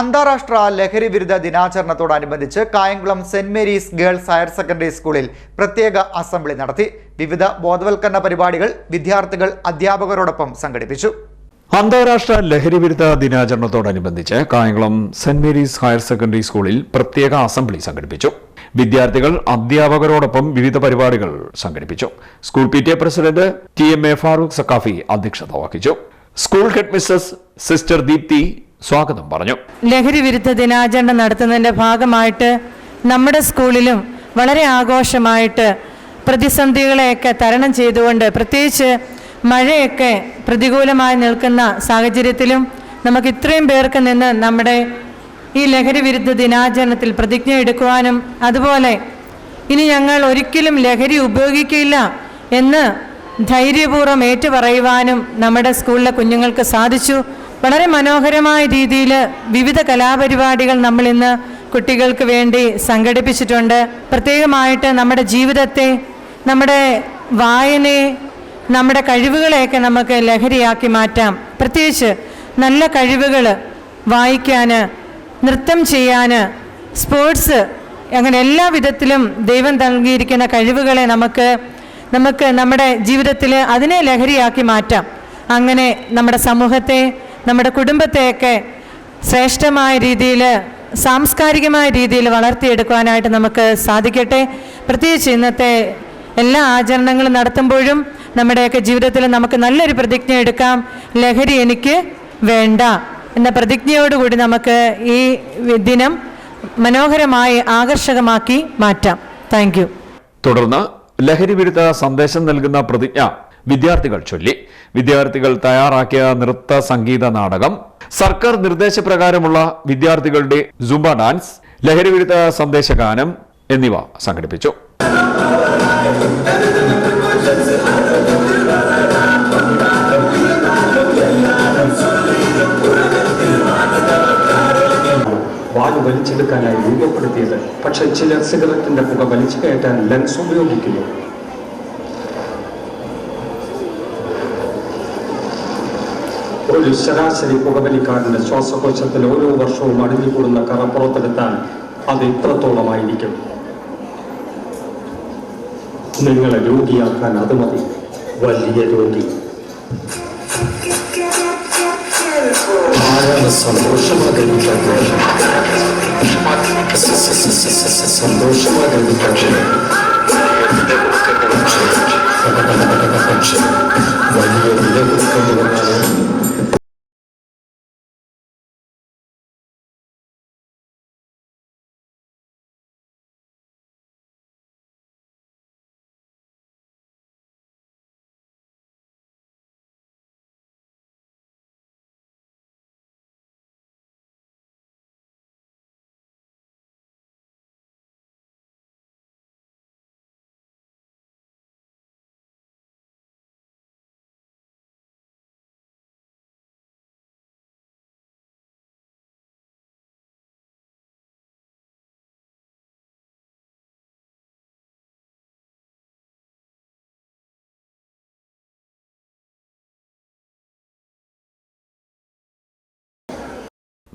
അന്താരാഷ്ട്ര ലഹരി വിരുദ്ധ ദിനാചരണത്തോടനുബന്ധിച്ച് Kayamkulam Saint Mary's girls higher secondary സ്കൂളിൽ പ്രത്യേക അസംബ്ലി നടത്തി. വിവിധ ബോധവൽക്കരണ പരിപാടികൾ വിദ്യാർത്ഥികൾ അധ്യാപകരോടൊപ്പം സംഘടിപ്പിച്ചു. അന്താരാഷ്ട്ര ലഹരി വിരുദ്ധ ദിനാചരണത്തോടനുബന്ധിച്ച് Kayamkulam Saint Mary's higher secondary സ്കൂളിൽ പ്രത്യേക അസംബ്ലി സംഘടിപ്പിച്ചു. വിദ്യാർത്ഥികൾ അധ്യാപകരോടൊപ്പം വിവിധ പരിപാടികൾ സംഘടിപ്പിച്ചു. School P T A president T M A Farooq Saqafi അധ്യക്ഷത വഹിച്ചു. School head Mrs sister Deepthi സ്വാഗതം പറഞ്ഞു. ലഹരി വിരുദ്ധ ദിനാചരണം നടത്തുന്നതിന്റെ ഭാഗമായിട്ട് നമ്മുടെ സ്കൂളിലും വളരെ ആഘോഷമായിട്ട് പ്രതിസന്ധികളെയൊക്കെ തരണം ചെയ്തുകൊണ്ട് പ്രത്യേകിച്ച് മഴയൊക്കെ പ്രതികൂലമായി നിൽക്കുന്ന സാഹചര്യത്തിലും നമുക്ക് ഇത്രയും പേർക്ക് നിന്ന് നമ്മുടെ ഈ ലഹരി വിരുദ്ധ ദിനാചരണത്തിൽ പ്രതിജ്ഞ എടുക്കുവാനും അതുപോലെ ഇനി ഞങ്ങൾ ഒരിക്കലും ലഹരി ഉപയോഗിക്കില്ല എന്ന് ധൈര്യപൂർവം ഏറ്റുപറയുവാനും നമ്മുടെ സ്കൂളിലെ കുഞ്ഞുങ്ങൾക്ക് സാധിച്ചു. വളരെ മനോഹരമായ രീതിയിൽ വിവിധ കലാപരിപാടികൾ നമ്മൾ ഇന്ന് കുട്ടികൾക്ക് വേണ്ടി സംഘടിപ്പിച്ചിട്ടുണ്ട്. പ്രത്യേകമായിട്ട് നമ്മുടെ ജീവിതത്തെ നമ്മുടെ വായനയെ നമ്മുടെ കഴിവുകളെയൊക്കെ നമുക്ക് ലഹരിയാക്കി മാറ്റാം. പ്രത്യേകിച്ച് നല്ല കഴിവുകൾ വായിക്കാൻ നൃത്തം ചെയ്യാൻ സ്പോർട്സ് അങ്ങനെ എല്ലാ വിധത്തിലും ദൈവം നൽകിയിരിക്കുന്ന കഴിവുകളെ നമുക്ക് നമുക്ക് നമ്മുടെ ജീവിതത്തിൽ അതിനെ ലഹരിയാക്കി മാറ്റാം. അങ്ങനെ നമ്മുടെ സമൂഹത്തെ നമ്മുടെ കുടുംബത്തെയൊക്കെ ശ്രേഷ്ഠമായ രീതിയിൽ സാംസ്കാരികമായ രീതിയിൽ വളർത്തിയെടുക്കുവാനായിട്ട് നമുക്ക് സാധിക്കട്ടെ. പ്രത്യേകിച്ച് ഇന്നത്തെ എല്ലാ ആചരണങ്ങളും നടത്തുമ്പോഴും നമ്മുടെയൊക്കെ ജീവിതത്തിൽ നമുക്ക് നല്ലൊരു പ്രതിജ്ഞ എടുക്കാം. ലഹരി എനിക്ക് വേണ്ട എന്ന പ്രതിജ്ഞയോടുകൂടി നമുക്ക് ഈ ദിനം മനോഹരമായി ആകർഷകമാക്കി മാറ്റാം. താങ്ക് തുടർന്ന് ലഹരിവിരുദ്ധ സന്ദേശം നൽകുന്ന പ്രതിജ്ഞ വിദ്യാർത്ഥികൾ ചൊല്ലി. വിദ്യാർത്ഥികൾ തയ്യാറാക്കിയ നൃത്ത സംഗീത നാടകം. സർക്കാർ നിർദ്ദേശപ്രകാരമുള്ള വിദ്യാർത്ഥികളുടെ ജുംബ ഡാൻസ് ലഹരി വിരുദ്ധ സന്ദേശ ഗാനം എന്നിവ സംഘടിപ്പിച്ചു. വലിച്ചെടുക്കാനായി രൂപപ്പെടുത്തിയത്. പക്ഷെ ചിലർ സിഗരറ്റിന്റെ പുക വലിച്ചു കയറ്റാൻ ലെൻസ് ഉപയോഗിക്കുന്നു. ഒരു ശരാശരി പുകവലിക്കാരന്റെ ശ്വാസകോശത്തിൽ ഓരോ വർഷവും അടിഞ്ഞുകൂടുന്ന കറ പുറത്തെടുത്താൽ അത് ഇത്രത്തോളമായിരിക്കും. നിങ്ങളെ രോഗിയാക്കാൻ അത് മതി. വലിയ രോഗി. ആരാണ് സന്തോഷമാകാൻ